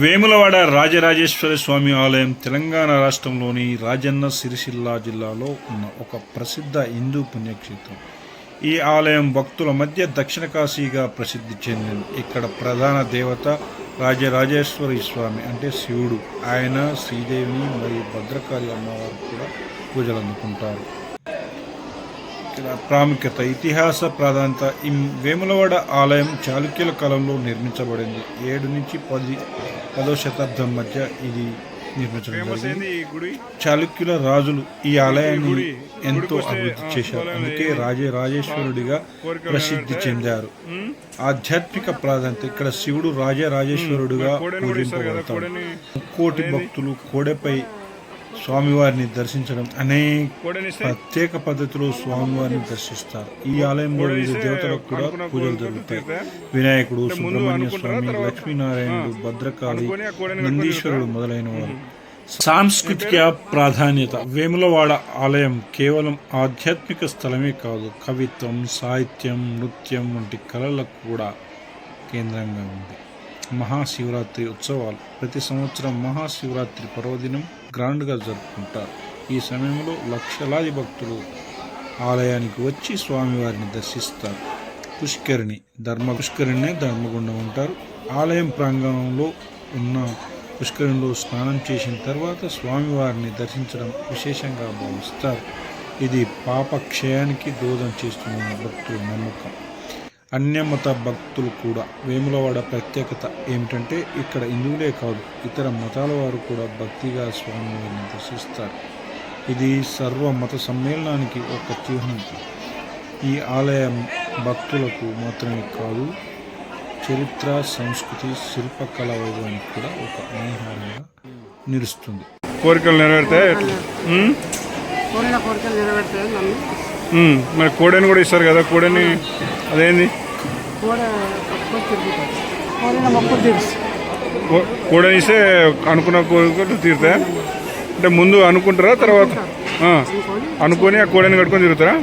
వేములవాడ రాజరాజేశ్వర స్వామి ఆలయం తెలంగాణ రాష్ట్రంలోని రాజన్న సిరిసిల్ల జిల్లాలో ఉన్న ఒక ప్రసిద్ధ హిందూ పుణ్యక్షేత్రం. ఈ ఆలయం భక్తుల మధ్య దక్షిణ కాశీగా ప్రసిద్ధి చెందింది ఇక్కడ ప్రధాన దేవత రాజరాజేశ్వరి స్వామి అంటే శివుడు. ఆయన శ్రీదేవిని మరియు భద్రకాళి అమ్మవారు కూడా పూజలు అందుకుంటారు. ఇక్కడ ప్రాముఖ్యత ఇతిహాస ప్రాధాన్యత. ఈ వేములవాడ ఆలయం చాళుక్యుల కాలంలో నిర్మించబడింది. ఏడు నుంచి పది పదో శతాబ్దం మధ్య ఇది నిర్మించడం చాళుక్యుల రాజులు ఈ ఆలయాన్ని ఎంతో అభివృద్ధి చేశారు. అందుకే రాజే రాజేశ్వరుడిగా ప్రసిద్ధి చెందారు. ఆధ్యాత్మిక ప్రాధాన్యత ఇక్కడ శివుడు రాజే రాజేశ్వరుడిగా పూజింపబడతాడు. కోటి భక్తులు కోడెపై స్వామివారిని దర్శించడం అనేక ప్రత్యేక పద్ధతిలో స్వామివారిని దర్శిస్తారు. ఈ ఆలయంలో వివిధ దేవతలకు కూడా పూజలు జరుగుతాయి. వినాయకుడు సుబ్రహ్మణ్య స్వామి లక్ష్మీనారాయణుడు భద్రకాళి నందీశ్వరుడు మొదలైన వారు సాంస్కృతిక ప్రాధాన్యత. వేములవాడ ఆలయం కేవలం ఆధ్యాత్మిక స్థలమే కాదు కవిత్వం సాహిత్యం నృత్యం వంటి కళలకు కూడా కేంద్రంగా ఉంది. మహాశివరాత్రి ఉత్సవాలు. ప్రతి సంవత్సరం మహాశివరాత్రి పర్వదినం గ్రాండ్గా జరుపుకుంటారు. ఈ సమయంలో లక్షలాది భక్తులు ఆలయానికి వచ్చి స్వామివారిని దర్శిస్తారు. పుష్కరిణి ధర్మ పుష్కరిణినే ధర్మగుండం ఉంటారు ఆలయం ప్రాంగణంలో ఉన్న పుష్కరిణిలో స్నానం చేసిన తర్వాత స్వామివారిని దర్శించడం విశేషంగా భావిస్తారు. ఇది పాపక్షయానికి దోదం చేస్తున్న భక్తుల నమ్మకం. అన్యమత భక్తులు కూడా. వేములవాడ ప్రత్యేకత ఏమిటంటే ఇక్కడ హిందువులే కాదు ఇతర మతాల వారు కూడా భక్తిగా స్వామివారిని దర్శిస్తారు. ఇది సర్వ మత సమ్మేళనానికి ఒక చిహ్నం ఈ ఆలయం భక్తులకు మాత్రమే కాదు చరిత్ర సంస్కృతి శిల్పకళ వైభవానికి కూడా ఒక ఆహ్వానంగా నిలుస్తుంది. కోరికలు నెరవేరుతాయి. మరి కోడని కూడా ఇస్తారు కదా కోడని? అదేంది? ఇస్తే అనుకున్న కోరికలు తీరుతాయా? అంటే ముందు అనుకుంటారా తర్వాత. అనుకొని ఆ కోడని కట్టుకొని తిరుగుతారా.